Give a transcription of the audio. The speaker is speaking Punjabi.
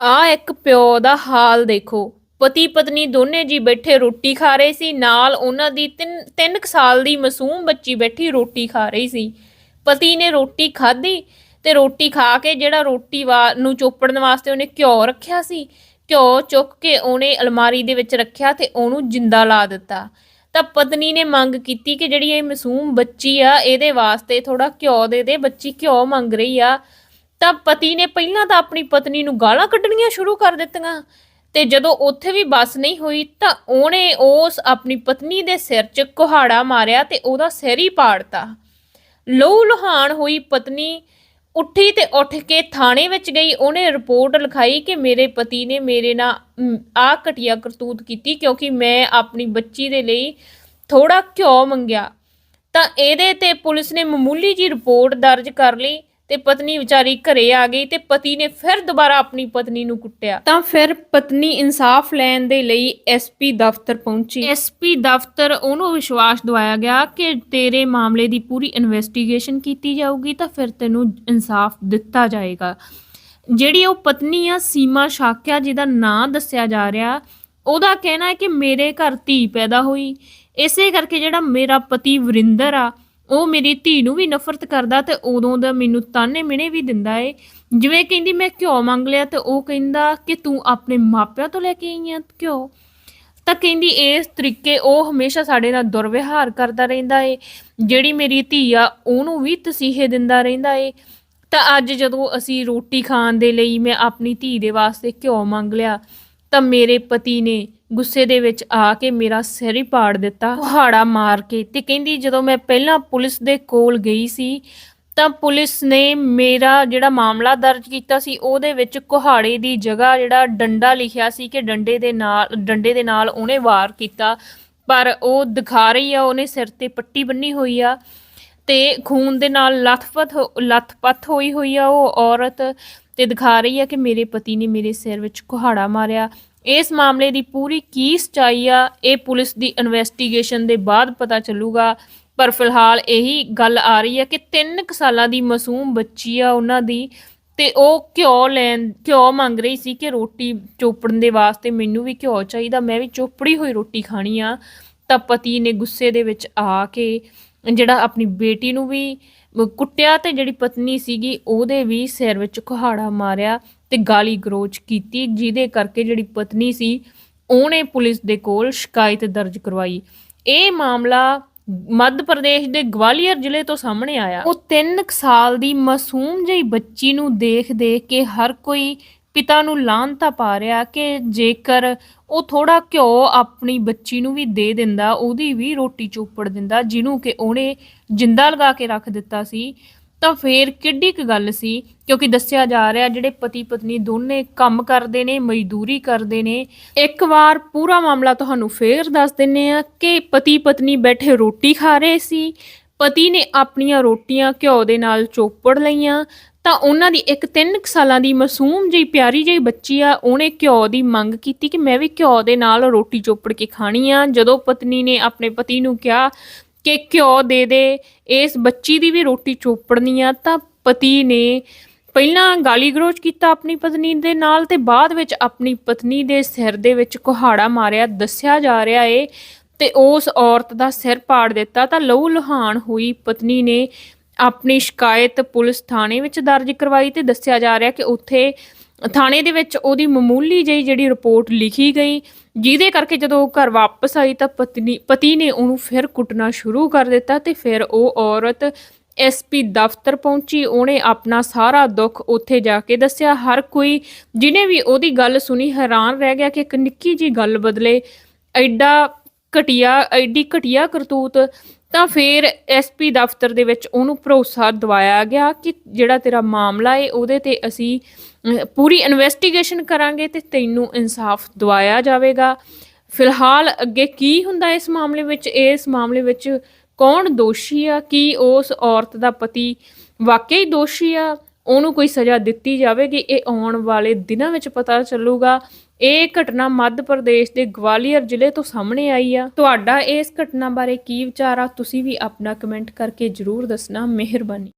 ਆ ਇੱਕ ਪਿਓ ਦਾ ਹਾਲ ਦੇਖੋ। ਪਤੀ ਪਤਨੀ ਦੋਨੇ ਜੀ ਬੈਠੇ ਰੋਟੀ ਖਾ ਰਹੇ ਸੀ। ਨਾਲ ਉਹਨਾਂ ਦੀ 3 3 ਸਾਲ ਦੀ ਮਾਸੂਮ ਬੱਚੀ ਬੈਠੀ ਰੋਟੀ ਖਾ ਰਹੀ ਸੀ। ਪਤੀ ਨੇ ਰੋਟੀ ਖਾਧੀ ਤੇ ਰੋਟੀ ਖਾ ਕੇ ਜਿਹੜਾ ਰੋਟੀ ਵਾ ਨੂੰ ਚੋਪੜਨ ਵਾਸਤੇ ਉਹਨੇ ਘਿਓ ਰੱਖਿਆ ਸੀ, ਘਿਓ ਚੁੱਕ ਕੇ ਉਹਨੇ ਅਲਮਾਰੀ ਦੇ ਵਿੱਚ ਰੱਖਿਆ ਤੇ ਉਹਨੂੰ ਜਿੰਦਾ ਲਾ ਦਿੱਤਾ। ਤਾਂ ਪਤਨੀ ਨੇ ਮੰਗ ਕੀਤੀ ਕਿ ਜਿਹੜੀ ਇਹ ਮਾਸੂਮ ਬੱਚੀ ਆ, ਇਹਦੇ ਵਾਸਤੇ ਥੋੜਾ ਘਿਓ ਦੇ ਦੇ, ਬੱਚੀ ਘਿਓ ਮੰਗ ਰਹੀ ਆ। ਤਾਂ ਪਤੀ ਨੇ ਪਹਿਲਾਂ ਤਾਂ ਆਪਣੀ ਪਤਨੀ ਨੂੰ ਗਾਲਾਂ ਕੱਢਣੀਆਂ ਸ਼ੁਰੂ ਕਰ ਦਿੱਤੀਆਂ। ਤੇ ਜਦੋਂ ਉੱਥੇ ਵੀ ਬਸ ਨਹੀਂ ਹੋਈ ਤਾਂ ਉਹਨੇ ਉਸ ਆਪਣੀ ਪਤਨੀ ਦੇ ਸਿਰ 'ਚ ਕੁਹਾੜਾ ਮਾਰਿਆ ਤੇ ਉਹਦਾ ਸਿਰ ਹੀ ਪਾੜਤਾ। ਲਹੂ ਲੁਹਾਨ ਹੋਈ ਪਤਨੀ ਉੱਠੀ ਤੇ ਉੱਠ ਕੇ ਥਾਣੇ ਵਿੱਚ ਗਈ। ਉਹਨੇ ਰਿਪੋਰਟ ਲਿਖਾਈ ਕਿ ਮੇਰੇ ਪਤੀ ਨੇ ਮੇਰੇ ਨਾਲ ਆ ਘਟੀਆ ਕਰਤੂਤ ਕੀਤੀ ਕਿਉਂਕਿ ਮੈਂ ਆਪਣੀ ਬੱਚੀ ਦੇ ਲਈ ਥੋੜਾ ਘਿਓ ਮੰਗਿਆ। ਤਾਂ ਇਹਦੇ ਤੇ ਪੁਲਿਸ ਨੇ ਮਾਮੂਲੀ ਜੀ ਰਿਪੋਰਟ ਦਰਜ ਕਰ ਲਈ। ਤੇ ਪਤਨੀ ਵਿਚਾਰੀ ਘਰੇ ਆ ਗਈ ਤੇ ਪਤੀ ਨੇ ਫਿਰ ਦੁਬਾਰਾ ਆਪਣੀ ਪਤਨੀ ਨੂੰ ਕੁੱਟਿਆ। ਤਾਂ ਫਿਰ ਪਤਨੀ ਇਨਸਾਫ ਲੈਣ ਦੇ ਲਈ ਐਸਪੀ ਦਫ਼ਤਰ ਪਹੁੰਚੀ। ਐਸਪੀ ਦਫ਼ਤਰ ਉਹਨੂੰ ਵਿਸ਼ਵਾਸ ਦਿਵਾਇਆ ਗਿਆ ਕਿ ਤੇਰੇ ਮਾਮਲੇ ਦੀ ਪੂਰੀ ਇਨਵੈਸਟੀਗੇਸ਼ਨ ਕੀਤੀ ਜਾਊਗੀ ਤਾਂ ਫਿਰ ਤੈਨੂੰ ਇਨਸਾਫ ਦਿੱਤਾ ਜਾਏਗਾ। ਜਿਹੜੀ ਉਹ ਪਤਨੀ ਆ ਸੀਮਾ ਸ਼ਾਕਿਆ ਜਿਹਦਾ ਨਾਂ ਦੱਸਿਆ ਜਾ ਰਿਹਾ ਉਹਦਾ ਕਹਿਣਾ ਹੈ ਕਿ ਮੇਰੇ ਘਰ ਧੀ ਪੈਦਾ ਹੋਈ। ਇਸੇ ਕਰਕੇ ਜਿਹੜਾ ਮੇਰਾ ਪਤੀ ਵਰਿੰਦਰ ਆ ਉਹ ਮੇਰੀ ਧੀ ਨੂੰ ਵੀ ਨਫ਼ਰਤ ਕਰਦਾ ਤੇ ਉਦੋਂ ਦਾ ਮੈਨੂੰ ਤਾਨੇ ਮਿਹਣੇ ਵੀ ਦਿੰਦਾ ਏ। ਜਿਵੇਂ ਕਹਿੰਦੀ ਮੈਂ ਘਿਓ ਮੰਗ ਲਿਆ ਤੇ ਉਹ ਕਹਿੰਦਾ ਕਿ ਤੂੰ ਆਪਣੇ ਮਾਪਿਆਂ ਤੋਂ ਲੈ ਕੇ ਆਈ ਆ ਘਿਓ। ਤਾਂ ਕਹਿੰਦੀ ਇਸ ਤਰੀਕੇ ਉਹ ਹਮੇਸ਼ਾ ਸਾਡੇ ਨਾਲ ਦੁਰਵਿਹਾਰ ਕਰਦਾ ਰਹਿੰਦਾ ਏ। ਜਿਹੜੀ ਮੇਰੀ ਧੀ ਆ, ਉਹਨੂੰ ਵੀ ਤਸੀਹੇ ਦਿੰਦਾ ਰਹਿੰਦਾ ਏ। ਤਾਂ ਅੱਜ ਜਦੋਂ ਅਸੀਂ ਰੋਟੀ ਖਾਣ ਦੇ ਲਈ ਮੈਂ ਆਪਣੀ ਧੀ ਦੇ ਵਾਸਤੇ ਘਿਓ ਮੰਗ ਲਿਆ ਤਾਂ ਮੇਰੇ ਪਤੀ ਨੇ ਗੁੱਸੇ ਦੇ ਵਿੱਚ ਆ ਕੇ ਮੇਰਾ ਸਿਰ ਹੀ ਪਾੜ ਦਿੱਤਾ, ਕੁਹਾੜਾ ਮਾਰ ਕੇ ਤੇ ਕਹਿੰਦੀ ਜਦੋਂ ਮੈਂ ਪਹਿਲਾਂ ਪੁਲਿਸ ਦੇ ਕੋਲ ਗਈ ਸੀ, ਤਾਂ ਪੁਲਿਸ ਨੇ ਮੇਰਾ ਜਿਹੜਾ ਮਾਮਲਾ ਦਰਜ ਕੀਤਾ ਸੀ, ਉਹਦੇ ਵਿੱਚ ਕੁਹਾੜੇ ਦੀ ਜਗ੍ਹਾ ਜਿਹੜਾ ਡੰਡਾ ਲਿਖਿਆ ਸੀ ਕਿ ਡੰਡੇ ਦੇ ਨਾਲ, ਡੰਡੇ ਦੇ ਨਾਲ ਉਹਨੇ ਵਾਰ ਕੀਤਾ, ਪਰ ਉਹ ਦਿਖਾ ਰਹੀ ਆ, ਉਹਨੇ ਸਿਰ ਤੇ ਪੱਟੀ ਬੰਨੀ ਹੋਈ ਆ ਤੇ ਖੂਨ ਦੇ ਨਾਲ ਲੱਥਪੱਥ ਹੋ- ਲੱਥਪੱਥ ਹੋਈ ਹੋਈ ਆ ਉਹ ਔਰਤ ਤੇ ਦਿਖਾ ਰਹੀ ਆ ਕਿ ਮੇਰੇ ਪਤੀ ਨੇ ਮੇਰੇ ਸਿਰ ਵਿੱਚ ਕੁਹਾੜਾ ਮਾਰਿਆ। ਇਸ ਮਾਮਲੇ ਦੀ ਪੂਰੀ ਕੀ ਸਚਾਈ ਆ, ਇਹ ਪੁਲਿਸ ਦੀ ਇਨਵੈਸਟੀਗੇਸ਼ਨ ਦੇ ਬਾਅਦ ਪਤਾ ਚੱਲੂਗਾ। ਪਰ ਫਿਲਹਾਲ ਇਹੀ ਗੱਲ ਆ ਰਹੀ ਹੈ ਕਿ 3 ਸਾਲਾਂ ਦੀ ਮਾਸੂਮ ਬੱਚੀ ਆ ਉਹਨਾਂ ਦੀ ਤੇ ਉਹ ਘਿਓ ਲੈਣ, ਘਿਓ ਮੰਗ ਰਹੀ ਸੀ ਕਿ ਰੋਟੀ ਚੋਪੜਨ ਦੇ ਵਾਸਤੇ ਮੈਨੂੰ ਵੀ ਘਿਓ ਚਾਹੀਦਾ, ਮੈਂ ਵੀ ਚੋਪੜੀ ਹੋਈ ਰੋਟੀ ਖਾਣੀ ਆ। ਤਾਂ ਪਤੀ ਨੇ ਗੁੱਸੇ ਦੇ ਵਿੱਚ ਆ ਕੇ ਜਿਹੜਾ ਆਪਣੀ ਬੇਟੀ ਨੂੰ ਵੀ ਕੁੱਟਿਆ ਤੇ ਜਿਹੜੀ ਪਤਨੀ ਸੀਗੀ ਉਹਦੇ ਵੀ ਸਿਰ ਵਿੱਚ ਕੁਹਾੜਾ ਮਾਰਿਆ ਤੇ ਗਾਲੀ ਗਲੋਚ ਕੀਤੀ, ਜਿਹਦੇ ਕਰਕੇ ਜਿਹੜੀ ਪਤਨੀ ਸੀ ਉਹਨੇ ਪੁਲਿਸ ਦੇ ਕੋਲ ਸ਼ਿਕਾਇਤ ਦਰਜ ਕਰਵਾਈ। ਇਹ ਮਾਮਲਾ ਮੱਧ ਪ੍ਰਦੇਸ਼ ਦੇ ਗਵਾਲੀਅਰ ਜ਼ਿਲ੍ਹੇ ਤੋਂ ਸਾਹਮਣੇ ਆਇਆ। ਉਹ 3 ਸਾਲ ਦੀ ਮਾਸੂਮ ਜਿਹੀ ਬੱਚੀ ਨੂੰ ਦੇਖ ਦੇਖ ਕੇ ਹਰ ਕੋਈ ਪਿਤਾ ਨੂੰ ਲਾਂਤਾ ਪਾ ਰਿਹਾ ਕਿ ਜੇਕਰ ਉਹ ਥੋੜਾ ਘਿਓ ਆਪਣੀ ਬੱਚੀ ਨੂੰ ਵੀ ਦੇ ਦਿੰਦਾ, ਉਹਦੀ ਵੀ ਰੋਟੀ ਚੋਪੜ ਦਿੰਦਾ, ਜਿਹਨੂੰ ਕਿ ਉਹਨੇ ਜਿੰਦਾ ਲਗਾ ਕੇ ਰੱਖ ਦਿੱਤਾ ਸੀ, ਤਾਂ ਫੇਰ ਕਿੱਡੀ ਕੁ ਗੱਲ ਸੀ? ਕਿਉਂਕਿ ਦੱਸਿਆ ਜਾ ਰਿਹਾ ਜਿਹੜੇ ਪਤੀ ਪਤਨੀ ਦੋਨੇ ਕੰਮ ਕਰਦੇ ਨੇ, ਮਜ਼ਦੂਰੀ ਕਰਦੇ ਨੇ, ਇੱਕ ਵਾਰ ਪੂਰਾ ਮਾਮਲਾ ਤੁਹਾਨੂੰ ਫੇਰ ਦੱਸ ਦਿੰਨੇ ਆ ਕਿ ਪਤੀ ਪਤਨੀ ਬੈਠੇ ਰੋਟੀ ਖਾ ਰਹੇ ਸੀ, ਪਤੀ ਨੇ ਆਪਣੀਆਂ ਰੋਟੀਆਂ ਘਿਓ ਦੇ ਨਾਲ ਚੋਪੜ ਲਈਆਂ ਤਾਂ ਉਹਨਾਂ ਦੀ ਇੱਕ 3 ਸਾਲਾਂ ਦੀ ਮਾਸੂਮ ਜਿਹੀ ਪਿਆਰੀ ਜਿਹੀ ਬੱਚੀ ਆ, ਉਹਨੇ ਘਿਓ ਦੀ ਮੰਗ ਕੀਤੀ ਕਿ ਮੈਂ ਵੀ ਘਿਓ ਦੇ ਨਾਲ ਰੋਟੀ ਚੋਪੜ ਕੇ ਖਾਣੀ ਆ। ਜਦੋਂ ਪਤਨੀ ਨੇ ਆਪਣੇ ਪਤੀ ਨੂੰ ਕਿਹਾ ਕਿ ਘਿਓ ਦੇ ਦੇ, ਇਸ ਬੱਚੀ ਦੀ ਵੀ ਰੋਟੀ ਚੋਪੜਨੀ ਆ, ਤਾਂ ਪਤੀ ਨੇ ਪਹਿਲਾਂ ਗਾਲੀ ਗਲੋਚ ਕੀਤਾ ਆਪਣੀ ਪਤਨੀ ਦੇ ਨਾਲ ਤੇ ਬਾਅਦ ਵਿੱਚ ਆਪਣੀ ਪਤਨੀ ਦੇ ਸਿਰ ਦੇ ਵਿੱਚ ਕੁਹਾੜਾ ਮਾਰਿਆ, ਦੱਸਿਆ ਜਾ ਰਿਹਾ ਏ ਤੇ ਉਸ ਔਰਤ ਦਾ ਸਿਰ ਪਾੜ ਦਿੱਤਾ। ਤਾਂ ਲਹੂ ਲੁਹਾਨ ਹੋਈ ਪਤਨੀ ਨੇ ਆਪਣੀ ਸ਼ਿਕਾਇਤ ਪੁਲਿਸ ਥਾਣੇ ਵਿੱਚ ਦਰਜ ਕਰਵਾਈ ਤੇ ਦੱਸਿਆ ਜਾ ਰਿਹਾ ਕਿ ਉੱਥੇ ਥਾਣੇ ਦੇ ਵਿੱਚ ਉਹਦੀ ਮਾਮੂਲੀ ਜਿਹੀ ਜਿਹੜੀ ਰਿਪੋਰਟ ਲਿਖੀ ਗਈ, ਜਿਹਦੇ ਕਰਕੇ ਜਦੋਂ ਉਹ ਘਰ ਵਾਪਸ ਆਈ ਤਾਂ ਪਤਨੀ, ਪਤੀ ਨੇ ਉਹਨੂੰ ਫਿਰ ਕੁੱਟਣਾ ਸ਼ੁਰੂ ਕਰ ਦਿੱਤਾ ਤੇ ਫਿਰ ਉਹ ਔਰਤ ਐਸਪੀ ਦਫ਼ਤਰ ਪਹੁੰਚੀ, ਉਹਨੇ ਆਪਣਾ ਸਾਰਾ ਦੁੱਖ ਉੱਥੇ ਜਾ ਕੇ ਦੱਸਿਆ। ਹਰ ਕੋਈ ਜਿਹਨੇ ਵੀ ਉਹਦੀ ਗੱਲ ਸੁਣੀ ਹੈਰਾਨ ਰਹਿ ਗਿਆ ਕਿ ਇੱਕ ਨਿੱਕੀ ਜੀ ਗੱਲ ਬਦਲੇ ਐਡਾ ਘਟੀਆ, ਐਡੀ ਘਟੀਆ ਕਰਤੂਤ ਤਾਂ ਫਿਰ ਐਸਪੀ ਦਫ਼ਤਰ ਦੇ ਵਿੱਚ ਉਹਨੂੰ ਭਰੋਸਾ ਦਿਵਾਇਆ ਗਿਆ ਕਿ ਜਿਹੜਾ ਤੇਰਾ ਮਾਮਲਾ ਹੈ ਉਹਦੇ ਤੇ ਅਸੀਂ ਪੂਰੀ ਇਨਵੈਸਟੀਗੇਸ਼ਨ ਕਰਾਂਗੇ ਤੇ ਤੈਨੂੰ ਇਨਸਾਫ ਦਿਵਾਇਆ ਜਾਵੇਗਾ। ਫਿਲਹਾਲ ਅੱਗੇ ਕੀ ਹੁੰਦਾ ਇਸ ਮਾਮਲੇ ਵਿੱਚ? ਇਸ ਮਾਮਲੇ ਵਿੱਚ ਕੌਣ ਦੋਸ਼ੀ ਆ? ਕੀ ਉਸ ਔਰਤ ਦਾ ਪਤੀ ਵਾਕਈ ਦੋਸ਼ੀ ਆ? ਉਹਨੂੰ ਕੋਈ ਸਜ਼ਾ ਦਿੱਤੀ ਜਾਵੇਗੀ? ਇਹ ਆਉਣ ਵਾਲੇ ਦਿਨਾਂ ਵਿੱਚ ਪਤਾ ਚੱਲੂਗਾ। ਇਹ ਘਟਨਾ ਮੱਧ ਪ੍ਰਦੇਸ਼ ਦੇ ਗਵਾਲੀਅਰ ਜ਼ਿਲ੍ਹੇ ਤੋਂ ਸਾਹਮਣੇ ਆਈ ਆ। ਤੁਹਾਡਾ ਇਸ ਘਟਨਾ ਬਾਰੇ ਕੀ ਵਿਚਾਰ ਆ? ਤੁਸੀਂ ਵੀ ਆਪਣਾ ਕਮੈਂਟ ਕਰਕੇ ਜਰੂਰ ਦੱਸਣਾ। ਮਿਹਰਬਾਨੀ।